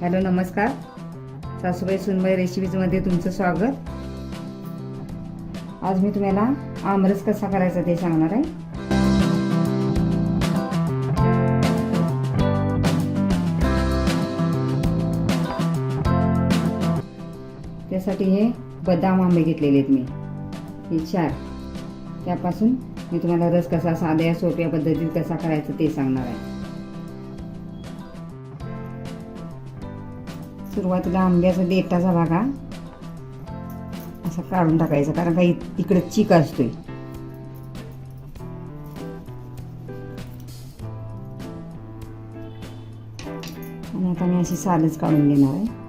Hello नमस्कार. सासूबाई सुनबाई रेसिपीजमध्ये तुमचं स्वागत. आज मी तुम्हाला आमरस कसा करायचा ते सांगणार आहे. त्यासाठी हे बदाम आंबे घेतलेले आहेत मी. हे चार. त्यापासून मी तुम्हाला रस कसा साध्या सोप्या पद्धतीत कसा करायचा ते सांगणार आहे. सुरुवातीला आंब्याचा देठाचा भाग असा काढून टाकायचा कारण काही तिकडे चीक असतोय. आणि आता मी अशी सालच काढून घेणार आहे.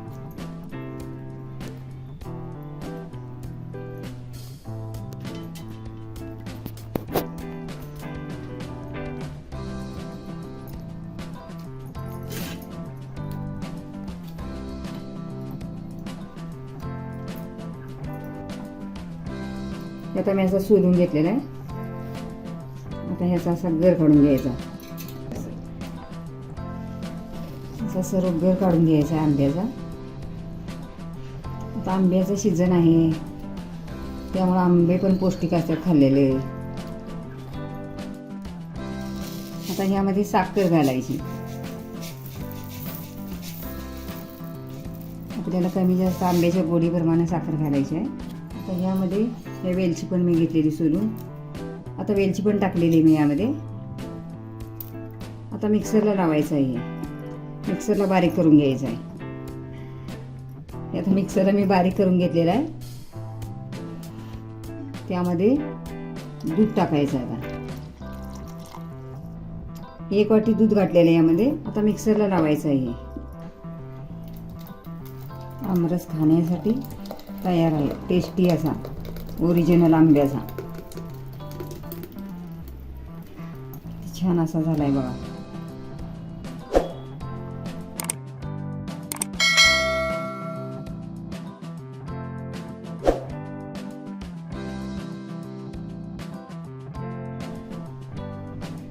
आता मी असा सोलून घेतलेला आहे. आता ह्याचा असा गर काढून घ्यायचा. असा सर्व गर काढून घ्यायचा आहे आंब्याचा. आता आंब्याचं सीझन आहे. त्यामुळे आंबे पण पौष्टिक असतात खाल्लेले. आता ह्यामध्ये साखर घालायची. आपल्याला कमी जास्त आंब्याच्या गोडीप्रमाणे साखर घालायची आहे. आता ह्यामध्ये या वेलची पण मी घेतलेली सोलून. आता वेलची पण टाकलेली मी यामध्ये. आता मिक्सरला लावायचं आहे मिक्सरला बारीक करून घ्यायचं आहे. आता मिक्सरला मी बारीक करून घेतलेला आहे. त्यामध्ये दूध टाकायचं आहे आता. एक वाटी दूध घातलेलं आहे यामध्ये. आता मिक्सरला लावायचं आहे आमरस खाण्यासाठी तयार आहे टेस्टी असा. ओरिजिनल आंब्याचा छान असा झालाय बघा.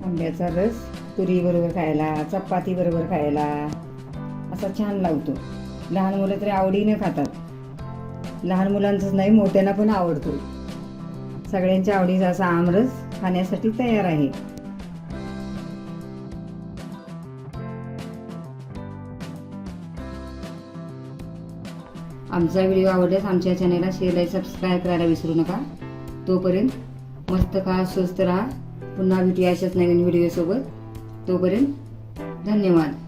आंब्याचा रस पुरी बरोबर खायला चपाती बरोबर खायला. असा छान लावतो लहान मुलं तरी आवडीने खातात. लहान मुलांचंच नाही मोठ्यांना पण आवडतो. सगळ्यांच्या आवडीचा असा आमरस खाण्यासाठी तयार आहे. आमचा व्हिडिओ आवडल्यास आमच्या चॅनलला शेअर लाईक सबस्क्राईब करायला विसरू नका. तोपर्यंत मस्त खा स्वस्त राहा. पुन्हा भेटूया अशाच नवीन व्हिडिओसोबत. तोपर्यंत धन्यवाद.